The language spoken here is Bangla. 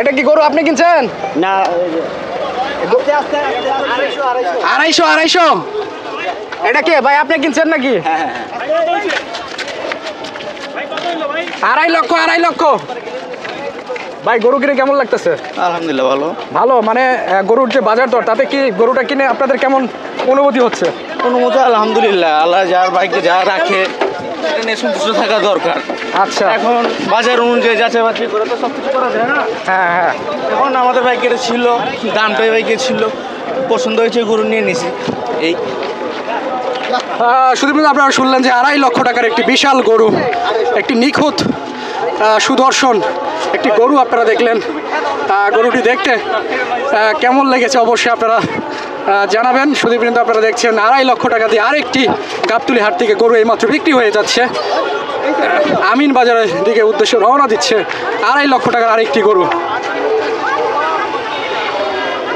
এটা কি গরু আপনি কিনছেন? না আড়াইশো আড়াইশো। এটা কে? ভাই আপনি কিনছেন নাকি? আড়াই লক্ষ আড়াই লক্ষ। ভাই গরু কিনে কেমন লাগতেছে? আলহামদুলিল্লাহ ভালো। ভালো মানে গরুর যে বাজার দর তাতে কি গরুটা কিনে আপনাদের কেমন অনুভূতি হচ্ছে? কোনো মতো আলহামদুলিল্লাহ। আল্লাহ যার বাইকে যা রাখে এটা নিয়ে সন্তুষ্ট থাকা দরকার। আচ্ছা। এখন বাজার অনুযায়ী যাচাই বাছাই করে তো সব কিছু করা যায় না? হ্যাঁ হ্যাঁ। এখন আমাদের ছিল দামটাই ছিল। পছন্দ হয়েছে গরু নিয়ে নিছি। এই। আপনারা শুনলেন যে আড়াই লক্ষ টাকার একটি বিশাল গরু একটি নিখুঁত সুদর্শন একটি গরু আপনারা দেখলেন। গরুটি দেখতে কেমন লেগেছে অবশ্যই আপনারা জানাবেন। কিন্তু আপনারা দেখছেন আড়াই লক্ষ টাকা দিয়ে আরেকটি গাবতুলি হাট থেকে গরু এইমাত্র বিক্রি হয়ে যাচ্ছে। আমিন বাজারের দিকে উদ্দেশ্যে রওনা দিচ্ছে আড়াই লক্ষ টাকার আরেকটি গরু।